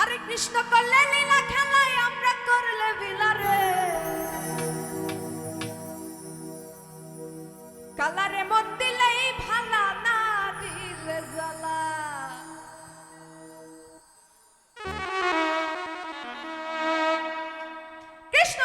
আরে কৃষ্ণ করলে লীলা খেলায় আমরা করলে বিলারে। কালারে মন দিলেই ভালা না দিলে জ্বালা। কৃষ্ণ